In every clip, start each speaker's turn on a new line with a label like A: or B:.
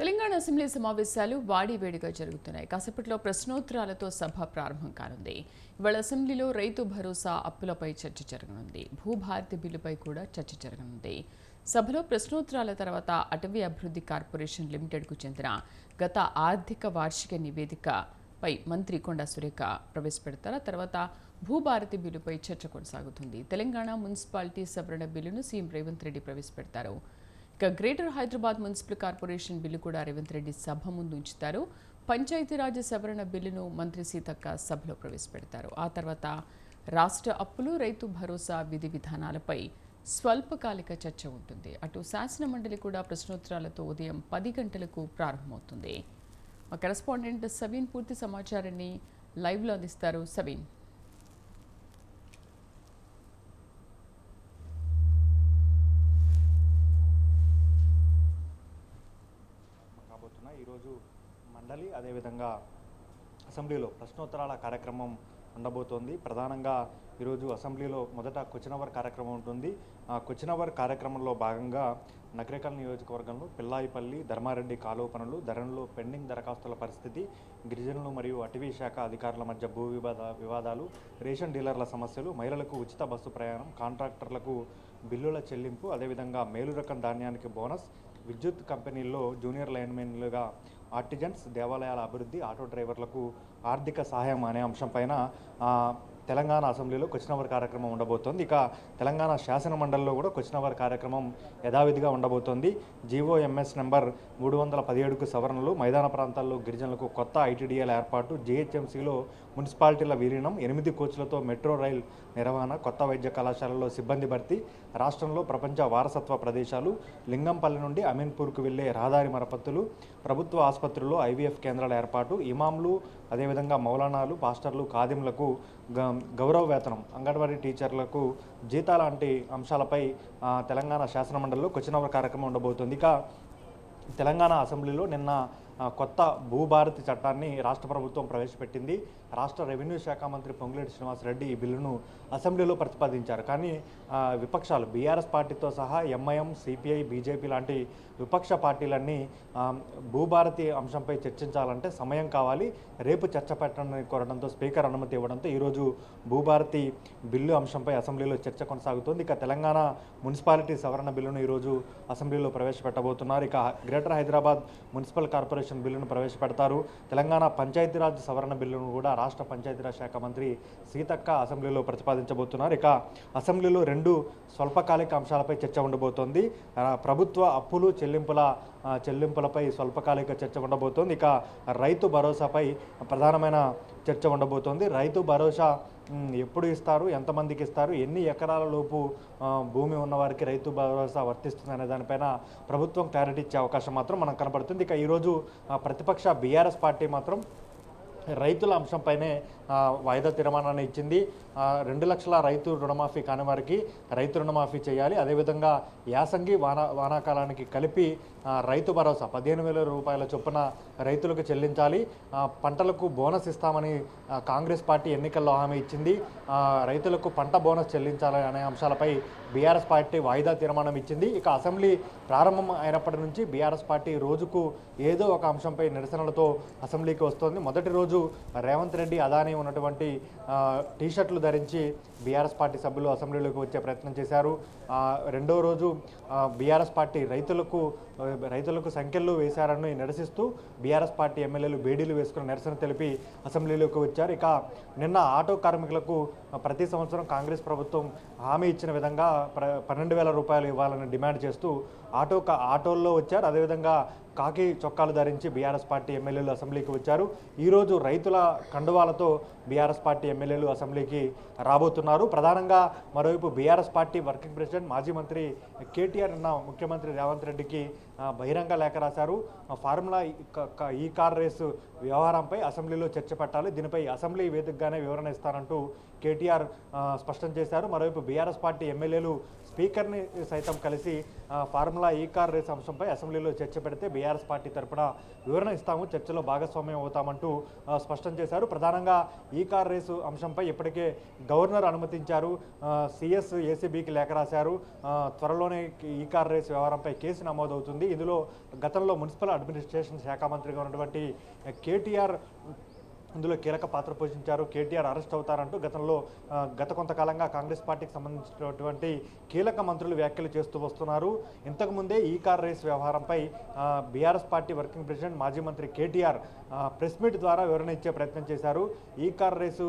A: Telangana assembly సమావేశాలు వాడివేడిగా జరుగుతున్నాయి. కాసేపట్లో ప్రశ్నోత్తరాలతో సభ ప్రారంభం కానుంది. ఇవాళ అసెంబ్లీలో రైతు భరోసా అప్పులపై చర్చ జరగనుంది. భూభారతి బిల్లుపై కూడా చర్చ జరగనుంది. సభలో ప్రశ్నోత్తరాల తర్వాత అటవీ అభివృద్ధి కార్పొరేషన్ లిమిటెడ్కు చెందిన గత ఆర్థిక వార్షిక నివేదికపై మంత్రి కొండా సురేఖ ప్రవేశపెడతారు. ఆ తర్వాత భూభారతి బిల్లుపై చర్చ కొనసాగుతుంది. తెలంగాణ మున్సిపాలిటీ సవరణ బిల్లును సీఎం రేవంత్ రెడ్డి ప్రవేశపెడతారు. ఇక greater Hyderabad municipal corporation bill కూడా రేవంత్ రెడ్డి సభ ముందు ఉంచుతారు. పంచాయతీరాజ్ సవరణ బిల్లును మంత్రి సీతక్క సభలో ప్రవేశపెడతారు. ఆ తర్వాత రాష్ట్ర అప్పులు రైతు భరోసా విధి విధానాలపై స్వల్పకాలిక చర్చ ఉంటుంది. అటు శాసన మండలి కూడా ప్రశ్నోత్తరాలతో ఉదయం పది గంటలకు ప్రారంభమవుతుంది. మా కరెస్పాండెంట్ సవీన్ పూర్తి సమాచారాన్ని లైవ్లో అందిస్తారు. సవీన్
B: కాబోతున్న ఈరోజు మండలి అదేవిధంగా అసెంబ్లీలో ప్రశ్నోత్తరాల కార్యక్రమం ఉండబోతోంది. ప్రధానంగా ఈరోజు అసెంబ్లీలో మొదట క్వశ్చన్ అవర్ కార్యక్రమం ఉంటుంది. ఆ క్వశ్చన్ అవర్ కార్యక్రమంలో భాగంగా నగరేకల్ నియోజకవర్గంలో పిల్లాయిపల్లి ధర్మారెడ్డి కాలువ పనులు ధరణిలో పెండింగ్ దరఖాస్తుల పరిస్థితి గిరిజనులు మరియు అటవీ శాఖ అధికారుల మధ్య భూ వివాద వివాదాలు రేషన్ డీలర్ల సమస్యలు మహిళలకు ఉచిత బస్సు ప్రయాణం కాంట్రాక్టర్లకు బిల్లుల చెల్లింపు అదేవిధంగా మేలు రకం ధాన్యానికి బోనస్ విద్యుత్ కంపెనీల్లో జూనియర్ లైన్మెన్లుగా ఆర్టిజన్స్ దేవాలయాల అభివృద్ధి ఆటో డ్రైవర్లకు ఆర్థిక సహాయం అనే అంశంపైన తెలంగాణ అసెంబ్లీలో క్వశ్చన్ అవర్ కార్యక్రమం ఉండబోతోంది. ఇక తెలంగాణ శాసన మండలిలో కూడా క్వశ్చన్ అవర్ కార్యక్రమం యథావిధిగా ఉండబోతోంది. జీవోఎంఎస్ నెంబర్ మూడు వందల పదిహేడుకు సవరణలు మైదాన ప్రాంతాల్లో గిరిజనులకు కొత్త ఐటీడీఎల్ ఏర్పాటు జీహెచ్ఎంసీలో మున్సిపాలిటీల విలీనం ఎనిమిది కోచ్లతో మెట్రో రైల్ నిర్వహణ కొత్త వైద్య కళాశాలలో సిబ్బంది భర్తీ రాష్ట్రంలో ప్రపంచ వారసత్వ ప్రదేశాలు లింగంపల్లి నుండి అమీన్పూర్కు వెళ్ళే రహదారి మరపత్తులు ప్రభుత్వ ఆసుపత్రుల్లో ఐవీఎఫ్ కేంద్రాల ఏర్పాటు ఇమాంలు అదేవిధంగా మౌలానాలు పాస్టర్లు ఖాదింలకు గ- గౌరవ వేతనం. అంగన్వాడీ టీచర్లకు జీతాలాంటి అంశాలపై తెలంగాణ శాసనమండలిలో క్వశ్చన్ అవర్ కార్యక్రమం ఉండబోతుంది. ఇక తెలంగాణ అసెంబ్లీలో నిన్న కొత్త భూభారతి చట్టాన్ని రాష్ట్ర ప్రభుత్వం ప్రవేశపెట్టింది. రాష్ట్ర రెవెన్యూ శాఖ మంత్రి పొంగులేటి శ్రీనివాసరెడ్డి ఈ బిల్లును అసెంబ్లీలో ప్రతిపాదించారు. కానీ విపక్షాలు బీఆర్ఎస్ పార్టీతో సహా ఎంఐఎం సిపిఐ బీజేపీ లాంటి విపక్ష పార్టీలన్నీ భూభారతి అంశంపై చర్చించాలంటే సమయం కావాలి. రేపు చర్చ పెట్టాలని కోరడంతో స్పీకర్ అనుమతి ఇవ్వడంతో ఈరోజు భూభారతి బిల్లు అంశంపై అసెంబ్లీలో చర్చ కొనసాగుతోంది. ఇక తెలంగాణ మున్సిపాలిటీ సవరణ బిల్లును ఈరోజు అసెంబ్లీలో ప్రవేశపెట్టబోతున్నారు. ఇక గ్రేటర్ హైదరాబాద్ మున్సిపల్ కార్పొరేషన్ బిల్లును ప్రవేశపెడతారు. తెలంగాణ పంచాయతీరాజ్ సవరణ బిల్లును కూడా రాష్ట్ర పంచాయతీరాజ్ శాఖ మంత్రి సీతక్క అసెంబ్లీలో ప్రతిపాదించబోతున్నారు. ఇక అసెంబ్లీలో రెండు స్వల్పకాలిక అంశాలపై చర్చ ఉండబోతోంది. ప్రభుత్వ అప్పులు చెల్లింపుల చెల్లింపులపై స్వల్పకాలిక చర్చ ఉండబోతోంది. ఇక రైతు భరోసాపై ప్రధానమైన చర్చ ఉండబోతోంది. రైతు భరోసా ఎప్పుడు ఇస్తారు? ఎంతమందికి ఇస్తారు? ఎన్ని ఎకరాల లోపు భూమి ఉన్నవారికి రైతు భరోసా వర్తిస్తుంది అనే దానిపైన ప్రభుత్వం క్లారిటీ ఇచ్చే అవకాశం మాత్రం మనకు కనపడుతుంది ఇక ఈరోజు ప్రతిపక్ష బీఆర్ఎస్ పార్టీ మాత్రం రైతుల అంశంపైనే వాయిదా తీర్మానాన్ని ఇచ్చింది. రెండు లక్షల రైతు రుణమాఫీ కాని వారికి రైతు రుణమాఫీ చేయాలి. అదేవిధంగా యాసంగి వానా వానాకాలానికి కలిపి రైతు భరోసా పదిహేను వేల రూపాయల చొప్పున రైతులకు చెల్లించాలి. పంటలకు బోనస్ ఇస్తామని కాంగ్రెస్ పార్టీ ఎన్నికల్లో హామీ ఇచ్చింది. రైతులకు పంట బోనస్ చెల్లించాలి అనే అంశాలపై బీఆర్ఎస్ పార్టీ వాయిదా తీర్మానం ఇచ్చింది. ఇక అసెంబ్లీ ప్రారంభం అయినప్పటి నుంచి బీఆర్ఎస్ పార్టీ రోజుకు ఏదో ఒక అంశంపై నిరసనలతో అసెంబ్లీకి వస్తోంది. మొదటి రోజు రేవంత్ రెడ్డి అదానీ ఉన్నటువంటి టీషర్ట్లు ధరించి బీఆర్ఎస్ పార్టీ సభ్యులు అసెంబ్లీలోకి వచ్చే ప్రయత్నం చేశారు. రెండో రోజు బీఆర్ఎస్ పార్టీ రైతులకు రైతులకు సంఖ్యలు వేశారని నిరసిస్తూ బీఆర్ఎస్ పార్టీ ఎమ్మెల్యేలు బేడీలు వేసుకుని నిరసన తెలిపి అసెంబ్లీలోకి వచ్చారు. ఇక నిన్న ఆటో కార్మికులకు ప్రతి సంవత్సరం కాంగ్రెస్ ప్రభుత్వం హామీ ఇచ్చిన విధంగా ప్ర పన్నెండు వేల రూపాయలు ఇవ్వాలని డిమాండ్ చేస్తూ ఆటో ఆటోల్లో వచ్చారు. అదేవిధంగా కాకి చొక్కాలు ధరించి బీఆర్ఎస్ పార్టీ ఎమ్మెల్యేలు అసెంబ్లీకి వచ్చారు. ఈరోజు రైతుల కండువాలతో బీఆర్ఎస్ పార్టీ ఎమ్మెల్యేలు అసెంబ్లీకి రాబోతున్నారు. ప్రధానంగా మరోవైపు బీఆర్ఎస్ పార్టీ వర్కింగ్ ప్రెసిడెంట్ మాజీ మంత్రి కేటీఆర్ నిన్న ముఖ్యమంత్రి రేవంత్ రెడ్డికి బహిరంగ లేఖ రాశారు. ఫార్ములా ఈ కార్ రేసు వ్యవహారంపై అసెంబ్లీలో చర్చ పెట్టాలి. దీనిపై అసెంబ్లీ వేదికగానే వివరణ ఇస్తానంటూ కేటీఆర్ స్పష్టం చేశారు. మరోవైపు బీఆర్ఎస్ పార్టీ ఎమ్మెల్యేలు స్పీకర్ని సైతం కలిసి ఫార్ములా ఈ కార్ రేస్ అంశంపై అసెంబ్లీలో చర్చ పెడితే బీఆర్ఎస్ పార్టీ తరపున వివరణ ఇస్తాము. చర్చలో భాగస్వామ్యం అవుతామంటూ స్పష్టం చేశారు. ప్రధానంగా ఈ కార్ రేసు అంశంపై ఇప్పటికే గవర్నర్ అనుమతించారు. సిఎస్ ఏసీబీకి లేఖ రాశారు. త్వరలోనే ఈ కార్ రేసు వ్యవహారంపై కేసు నమోదవుతుంది. ఇందులో గతంలో మున్సిపల్ అడ్మినిస్ట్రేషన్ శాఖ మంత్రిగా ఉన్నటువంటి కేటీఆర్ ఇందులో కీలక పాత్ర పోషించారు. కేటీఆర్ అరెస్ట్ అవుతారంటూ గతంలో గత కొంతకాలంగా కాంగ్రెస్ పార్టీకి సంబంధించినటువంటి కీలక మంత్రులు వ్యాఖ్యలు చేస్తూ వస్తున్నారు. ఇంతకుముందే ఈ కార్ రేస్ వ్యవహారంపై బీఆర్ఎస్ పార్టీ వర్కింగ్ ప్రెసిడెంట్ మాజీ మంత్రి కేటీఆర్ ప్రెస్ మీట్ ద్వారా వివరణ ఇచ్చే ప్రయత్నం చేశారు. ఈ కార్ రేసు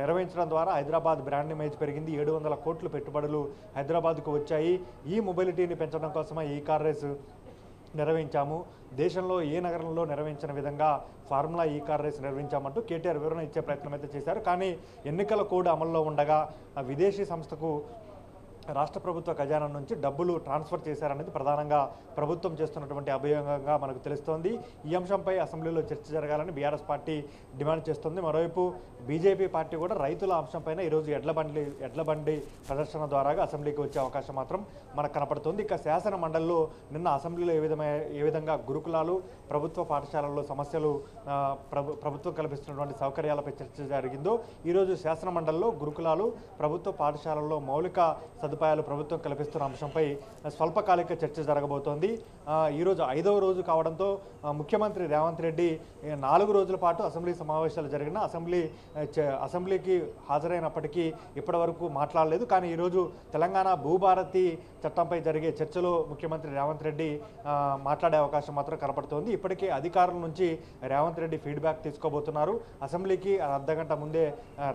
B: నిర్వహించడం ద్వారా హైదరాబాద్ బ్రాండ్ ఇమేజ్ పెరిగింది. ఏడు వందల కోట్లు పెట్టుబడులు హైదరాబాద్కు వచ్చాయి. ఈ మొబిలిటీని పెంచడం కోసమే ఈ కార్ రేసు నిర్వహించాము. దేశంలో ఏ నగరంలో నిర్వహించిన విధంగా ఫార్ములా ఈ కార్ రేస్ నిర్వహించామంటూ కేటీఆర్ వివరణ ఇచ్చే ప్రయత్నం అయితే చేశారు. కానీ ఎన్నికల కోడ్ అమల్లో ఉండగా విదేశీ సంస్థకు రాష్ట్ర ప్రభుత్వ ఖజానా నుంచి డబ్బులు ట్రాన్స్ఫర్ చేశారనేది ప్రధానంగా ప్రభుత్వం చేస్తున్నటువంటి అభియోగంగా మనకు తెలుస్తోంది. ఈ అంశంపై అసెంబ్లీలో చర్చ జరగాలని బీఆర్ఎస్ పార్టీ డిమాండ్ చేస్తుంది. మరోవైపు బీజేపీ పార్టీ కూడా రైతుల అంశంపైన ఈరోజు ఎడ్ల బండి ఎడ్ల బండి ప్రదర్శన ద్వారా అసెంబ్లీకి వచ్చే అవకాశం మాత్రం మనకు కనపడుతుంది. ఇక శాసన మండలిలో నిన్న అసెంబ్లీలో ఏ విధమైన ఏ విధంగా గురుకులాలు ప్రభుత్వ పాఠశాలల్లో సమస్యలు ప్రభు ప్రభుత్వం కల్పిస్తున్నటువంటి సౌకర్యాలపై చర్చ జరిగిందో ఈరోజు శాసన మండలిలో గురుకులాలు ప్రభుత్వ పాఠశాలల్లో మౌలిక సదు సదుపాయాలు ప్రభుత్వం కల్పిస్తున్న అంశంపై స్వల్పకాలిక చర్చ జరగబోతోంది. ఈరోజు ఐదవ రోజు కావడంతో ముఖ్యమంత్రి రేవంత్ రెడ్డి నాలుగు రోజుల పాటు అసెంబ్లీ సమావేశాలు జరిగిన అసెంబ్లీ అసెంబ్లీకి హాజరైనప్పటికీ ఇప్పటివరకు మాట్లాడలేదు. కానీ ఈరోజు తెలంగాణ భూభారతి చట్టంపై జరిగే చర్చలో ముఖ్యమంత్రి రేవంత్ రెడ్డి మాట్లాడే అవకాశం మాత్రం కనపడుతోంది. ఇప్పటికే అధికారుల నుంచి రేవంత్ రెడ్డి ఫీడ్బ్యాక్ తీసుకోబోతున్నారు. అసెంబ్లీకి అర్ధగంట ముందే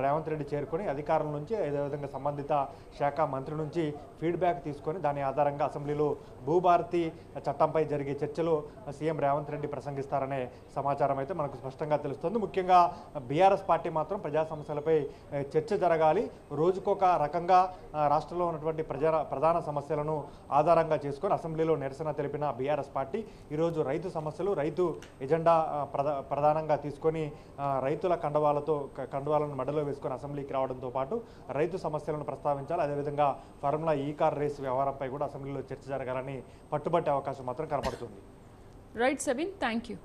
B: రేవంత్ రెడ్డి చేరుకొని అధికారుల నుంచి అదేవిధంగా సంబంధిత శాఖ మంత్రి నుంచి ఫీడ్బ్యాక్ తీసుకొని దాని ఆధారంగా అసెంబ్లీలో భూభారతి చట్టంపై జరిగే చర్చలో సీఎం రేవంత్ రెడ్డి ప్రసంగిస్తారనే సమాచారం అయితే మనకు స్పష్టంగా తెలుస్తుంది. ముఖ్యంగా బీఆర్ఎస్ పార్టీ మాత్రం ప్రజా సమస్యలపై చర్చ జరగాలి. రోజుకొక రకంగా రాష్ట్రంలో ఉన్నటువంటి ప్రజా ప్రధాన సమస్యలను ఆధారంగా చేసుకొని అసెంబ్లీలో నిరసన తెలిపిన బీఆర్ఎస్ పార్టీ ఈరోజు రైతు సమస్యలు రైతు ఎజెండా ఆ, ప్రధానంగా తీసుకొని రైతుల కండవాలతో కండవాలను మడలో వేసుకొని అసెంబ్లీకి రావడంతో పాటు రైతు సమస్యలను ప్రస్తావించాలి. అదేవిధంగా ఫార్ములా ఈ కార్ రేస్ వ్యవహారంపై కూడా అసెంబ్లీలో చర్చ జరగాలని పట్టుబట్టే అవకాశం మాత్రం కనపడుతుంది.
A: Right సెవిన్ thank you